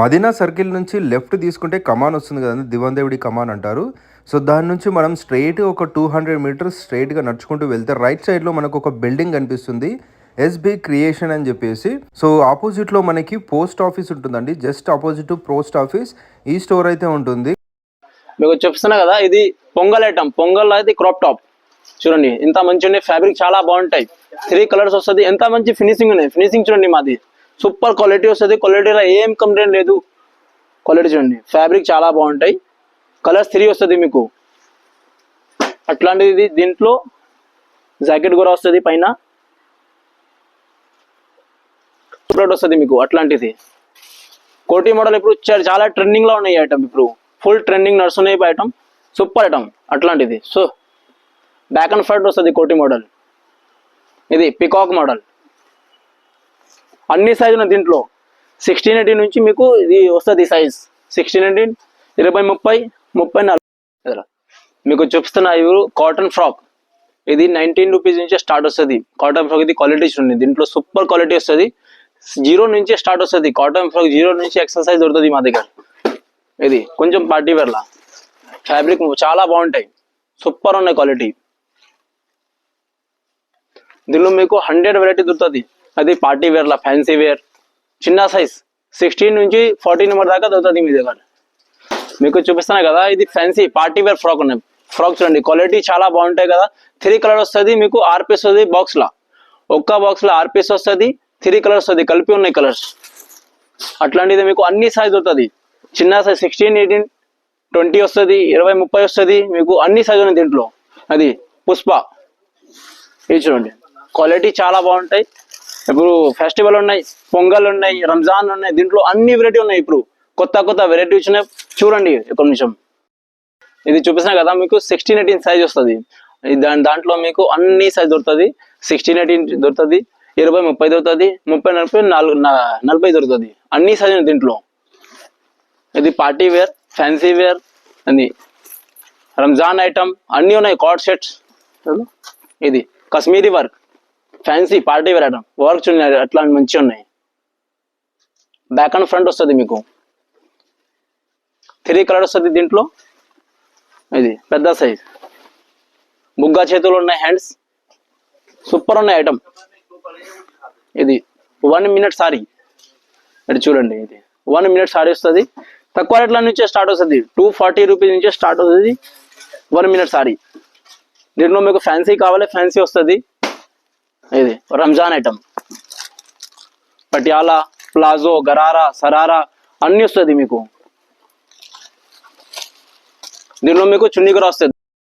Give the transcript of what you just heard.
Madina circle నుంచి left తీసుకుంటే కమాన్ వస్తుంది కదండి దివందేవుడి కమాన్ అంటారు. సో దాని నుంచి మనం స్ట్రైట్ ఒక టూ హండ్రెడ్ మీటర్స్ స్ట్రైట్గా నడుచుకుంటూ వెళ్తే రైట్ సైడ్లో మనకు ఒక బిల్డింగ్ కనిపిస్తుంది ఎస్బి క్రియేషన్ అని చెప్పేసి. సో ఆపోజిట్లో మనకి పోస్ట్ ఆఫీస్ ఉంటుందండి జస్ట్ ఆపోజిట్ పోస్ట్ ఆఫీస్ ఈ స్టోర్ అయితే ఉంటుంది. మీకు చెప్తున్నా కదా ఇది పొంగల్ ఐటమ్ పొంగల్ అయితే క్రాప్ టాప్. చూడండి ఇంత మంచి ఉన్నాయి ఫ్యాబ్రిక్ చాలా బాగుంటాయి. త్రీ కలర్స్ వస్తుంది ఎంత మంచి ఫినిషింగ్ ఉన్నాయి ఫినిషింగ్ చూడండి మాది. సూపర్ క్వాలిటీ వస్తుంది. క్వాలిటీలో ఏం కంప్లైంట్ లేదు. క్వాలిటీ చూడండి. ఫ్యాబ్రిక్ చాలా బాగుంటాయి. కలర్స్ త్రీ వస్తుంది మీకు. అట్లాంటిది దీంట్లో జాకెట్ కూడా వస్తుంది పైన. సూపర్ వస్తుంది మీకు అట్లాంటిది. కోటి మోడల్ ఇప్పుడు చాలా ట్రెండింగ్లో ఉన్నాయి ఐటమ్ ఇప్పుడు. ఫుల్ ట్రెండింగ్ నడుస్తున్నాయి ఐటమ్ సూపర్ ఐటమ్ అట్లాంటిది. సో బ్యాక్ అండ్ ఫ్రంట్ వస్తుంది కోటి మోడల్. ఇది పికాక్ మోడల్ అన్ని సైజు ఉన్నాయి దీంట్లో. సిక్స్టీన్ ఎయిటీన్ నుంచి మీకు ఇది వస్తుంది సైజ్ సిక్స్టీన్ ఎయిటీన్ ఇరవై ముప్పై ముప్పై నాలుగు మీకు చూపిస్తున్న ఇవి కాటన్ ఫ్రాక్ ఇది నైన్టీన్ రూపీస్ నుంచి స్టార్ట్ వస్తుంది. కాటన్ ఫ్రాక్ ఇది క్వాలిటీ ఉంది దీంట్లో సూపర్ క్వాలిటీ వస్తుంది. జీరో నుంచి స్టార్ట్ వస్తుంది. కాటన్ ఫ్రాక్ జీరో నుంచి ఎక్సర్సైజ్ దొరుకుతుంది మా దగ్గర. ఇది కొంచెం పార్టీ వేర్లా ఫ్యాబ్రిక్ చాలా బాగుంటాయి. సూపర్ ఉన్నాయి క్వాలిటీ దీనిలో మీకు హండ్రెడ్ వెరైటీ దొరుకుతుంది. అది పార్టీ వేర్లా ఫ్యాన్సీ వేర్. చిన్న సైజ్ సిక్స్టీన్ నుంచి ఫార్టీ నెంబర్ దాకా దొరుకుతుంది మీ దగ్గర. మీకు చూపిస్తాను కదా ఇది ఫ్యాన్సీ పార్టీ వేర్ ఫ్రాక్ ఉన్నాయి. ఫ్రాక్ చూడండి క్వాలిటీ చాలా బాగుంటాయి కదా. త్రీ కలర్ వస్తుంది మీకు ఆర్ పీస్ వస్తుంది బాక్స్ లా. ఒక్క బాక్స్లో ఆర్ పీస్ వస్తుంది త్రీ కలర్స్ వస్తుంది కలిపి ఉన్నాయి కలర్స్ అట్లాంటిది మీకు అన్ని సైజ్ దొరుకుతుంది. చిన్న సైజ్ సిక్స్టీన్ ఎయిటీన్ ట్వంటీ వస్తుంది ఇరవై ముప్పై వస్తుంది మీకు అన్ని సైజు ఉన్నాయి దీంట్లో. అది పుష్ప. ఇది చూడండి క్వాలిటీ చాలా బాగుంటాయి. ఇప్పుడు ఫెస్టివల్ ఉన్నాయి పొంగల్ ఉన్నాయి రంజాన్ ఉన్నాయి దీంట్లో అన్ని వెరైటీ ఉన్నాయి ఇప్పుడు. కొత్త కొత్త వెరైటీ వచ్చినాయి. చూడండి ఒక నిమిషం. ఇది చూపిస్తున్నా కదా మీకు సిక్స్టీన్ ఎయిటీన్ సైజ్ వస్తుంది. దాని దాంట్లో మీకు అన్ని సైజ్ దొరుకుతుంది. సిక్స్టీన్ ఎయిటీన్ దొరుకుతుంది ఇరవై ముప్పై దొరుకుతుంది ముప్పై నలభై నాలుగు నలభై దొరుకుతుంది. అన్ని సైజ్ దీంట్లో. ఇది పార్టీ వేర్ ఫ్యాన్సీ వేర్ అది రంజాన్ ఐటమ్ అన్నీ ఉన్నాయి కార్డ్ సెట్స్ ఇది Kashmiri work fancy party wear item works ఉన్నాయి అట్లా మంచిగా ఉన్నాయి. బ్యాక్ అండ్ ఫ్రంట్ వస్తుంది మీకు. త్రీ కలర్ వస్తుంది దీంట్లో. ఇది పెద్ద సైజ్ బుగ్గా చేతులు ఉన్నాయి హ్యాండ్స్ సూపర్ ఉన్నాయి ఐటమ్ ఇది వన్ మినిట్ సారీ ఇది చూడండి ఇది వన్ మినిట్ సారీ వస్తుంది. తక్కువ రేట్ల నుంచే స్టార్ట్ వస్తుంది. టూ ఫార్టీ రూపీస్ నుంచే స్టార్ట్ అవుతుంది వన్ మినిట్ సారీ దీంట్లో మీకు ఫ్యాన్సీ కావాలి ఫ్యాన్సీ వస్తుంది. ఇది రంజాన్ ఐటమ్. పటియాలా ప్లాజో గరారా సరారా అన్ని వస్తుంది మీకు. దీనిలో మీకు చున్నీ కూడా వస్తుంది.